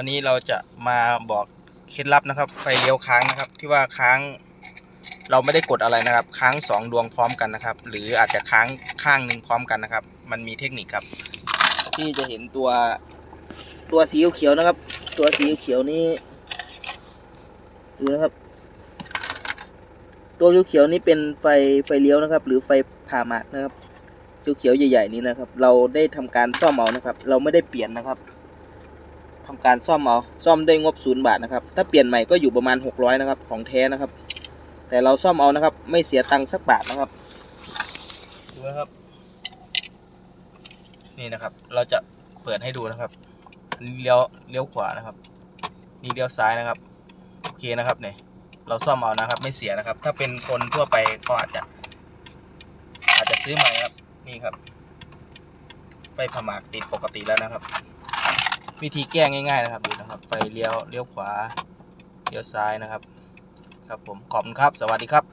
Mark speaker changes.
Speaker 1: วันนี้เราจะมาบอกเคล็ดลับนะครับ ไฟเลี้ยวค้างนะครับ ที่ว่าค้างเราไม่ได้กดอะไรนะครับ ค้างสองดวงพร้อมกันนะครับ หรืออาจจะค้างข้างหนึ่งพร้อมกันนะครับ มันมีเทคนิคครับ ที่จะเห็นตัวตัวสีเขียวนะครับ ตัวสีเขียวนี้ดูนะครับ ตัวเขียวๆนี้เป็นไฟไฟเลี้ยวนะครับ หรือไฟผ่าหมากนะครับเขียวๆใหญ่ๆนี้นะครับ เราได้ทำการซ่อมเอานะครับ เราไม่ได้เปลี่ยนนะครับ ทำการซ่อมเอาซ่อมด้วยงบศูนย์บาทนะครับ ถ้าเปลี่ยนใหม่ก็อยู่ประมาณหกร้อยนะครับของแท้นะครับ แต่เราซ่อมเอานะครับ ไม่เสียตังค์สักบาทนะครับดูนะครับนี่นะครับ เราจะเปิดให้ดูนะครับนี่เลี้ยวเลี้ยวขวานะครับ นี่เลี้ยวซ้ายนะครับโอเคนะครับเนี่ยเราซ่อมเอานะครับ ไม่เสียนะครับ ถ้าเป็นคนทั่วไปก็อาจจะ อาจจะซื้อใหม่ครับนี่ครับ ไฟผมากติดปกติแล้วนะครับ วิธีแก้ง่ายๆนะครับดูนะครับ ไฟเลี้ยวเลี้ยวขวาเลี้ยวซ้ายนะครับ ครับผมขอบคุณครับ สวัสดีครับ